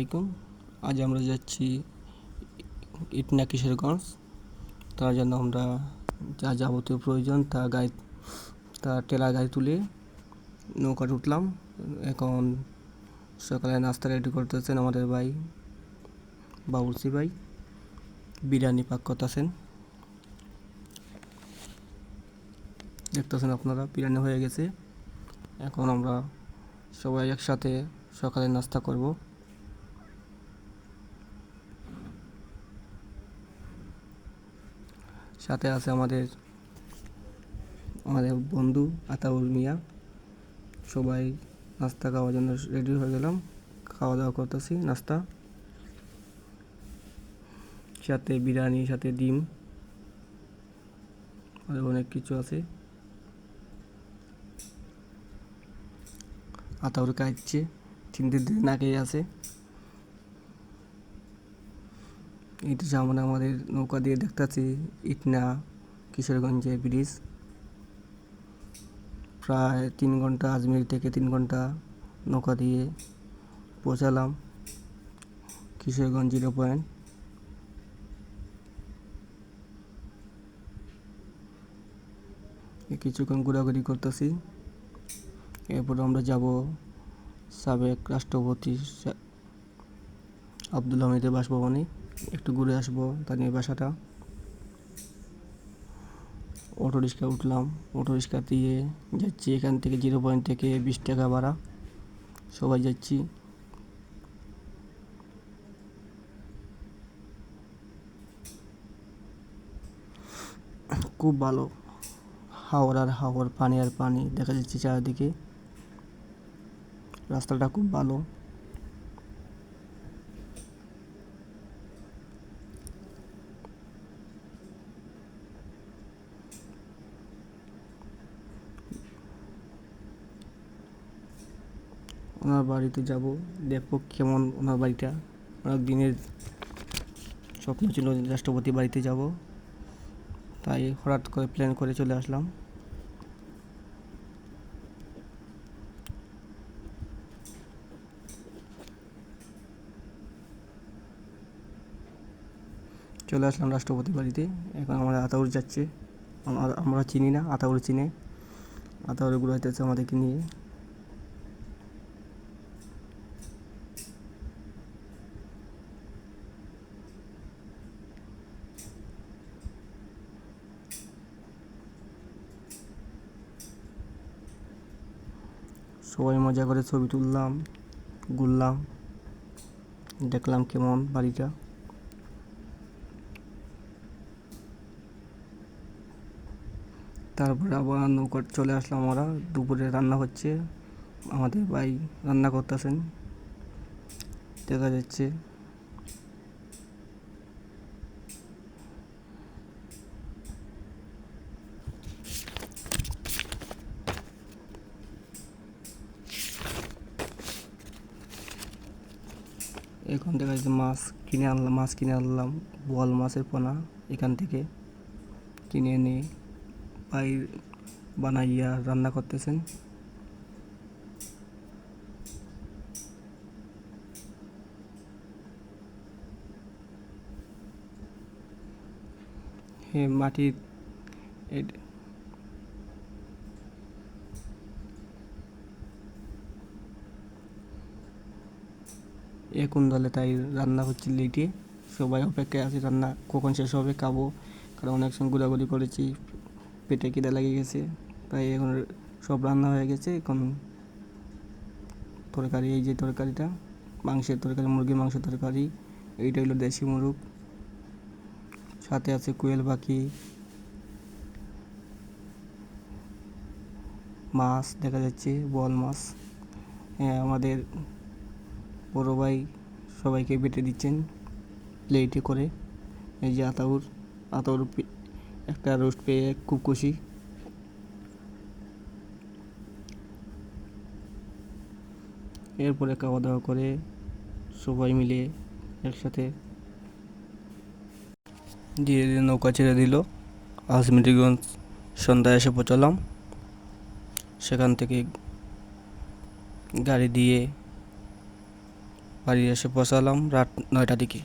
আলাইকুম। আজ আমরা যাচ্ছি ইটনা কিশোরগঞ্জ। তার জন্য আমরা যা যাবতীয় প্রয়োজন তা গাড়ি তা টেলা গাড়ি তুলে নৌকায় উঠলাম। এখন সকালে নাস্তা রেডি করতেছেন আমাদের ভাই, বাবুর্চি ভাই। বিরিয়ানি পাক করতেছেন। দেখতেছেন আপনারা, বিরিয়ানি হয়ে গেছে। এখন আমরা সবাই একসাথে সকালে নাস্তা করব। সাথে আছে আমাদের আমাদের বন্ধু আতাউল মিয়া। সবাই নাস্তা খাওয়ার জন্য রেডি হয়ে গেলাম। খাওয়া দাওয়া করতেছি, নাস্তা। সাথে বিরিয়ানি, সাথে ডিম। আর অনেক কিছু আছে। আতাউর কাটছে দিন আগেই আছে। এটা সামনে আমাদের নৌকা দিয়ে দেখতেছি ইটনা কিশোরগঞ্জে ব্রিজ। প্রায় তিন ঘণ্টা আজমির থেকে তিন ঘণ্টা নৌকা দিয়ে পৌঁছালাম কিশোরগঞ্জ জিরো পয়েন্ট কিছুক্ষণ ঘোরাঘুরি করতেছি। এরপর আমরা যাব সাবেক রাষ্ট্রপতি আব্দুল হামিদের বাসভবনে। একটু ঘুরে আসব নিয়ে বাসাটা। অটো রিক্সা উঠলাম, অটো রিক্সা দিয়ে যাচ্ছি এখান থেকে জিরো পয়েন্ট থেকে বিশ টাকা ভাড়া। সবাই যাচ্ছি। খুব ভালো। হাওর আর হাওর, পানি আর পানি দেখা যাচ্ছে চারিদিকে। রাস্তাটা খুব ভালো। ওনার বাড়িতে যাব। দেখব কেমন ওনার বাড়িটা। অনেক দিনের স্বপ্ন ছিল রাষ্ট্রপতি বাড়িতে যাব। তাই হঠাৎ করে প্ল্যান করে চলে আসলাম। চলে আসলাম রাষ্ট্রপতি বাড়িতে। এখন আমাদের আতাউর যাচ্ছে। আমরা আমরা চিনি না আতাউর চিনে। আতাউর ঘুরাইতেছে আমাদেরকে নিয়ে। সবাই মজা করে ছবি তুললাম, ঘুরলাম, দেখলাম কেমন বাড়িটা। তারপরে আবার নৌকার চলে আসলাম আমরা, দুপুরে রান্না হচ্ছে, আমাদের ভাই রান্না করতেছেন, দেখা যাচ্ছে। এখন দেখা যাচ্ছে মাছ কিনে আনলাম, মাছ কিনে আনলাম, বোয়াল মাছের পোনা এখান থেকে কিনে এনে ভাই বানাইয়া রান্না করতেছেন। মাটির এ- এ কুন্দলে তাই রান্না হচ্ছে লেটে। সবাই অপেক্ষায় আছে, রান্না কখন শেষ হবে, খাব। কারণ অনেক সময় ঘোরাঘুরি করেছি, পেটে খিদে লেগে গেছে, তাই এখন সব রান্না হয়ে গেছে। এখন তরকারি, এই যে তরকারিটা, মাংসের তরকারি, মুরগির মাংসের তরকারি, এইটা হলো দেশি মুরগ। সাথে আছে কোয়েল পাখি, মাছ, দেখা যাচ্ছে বল মাছ। হ্যাঁ আমাদের বড় ভাই সবাইকে বেটে দিচ্ছেন প্লেটে করে। এই যে আতাউর আতাউর একটা রোস্ট পেয়ে খুব খুশি। এরপরে খাওয়া দাওয়া করে সবাই মিলে একসাথে ধীরে ধীরে নৌকা ছেড়ে দিল। আজমিরিগঞ্জ সন্ধ্যায় এসে পৌঁছালাম। সেখান থেকে গাড়ি দিয়ে বাড়ি এসে পৌঁছালাম রাত নয়টার দিকে।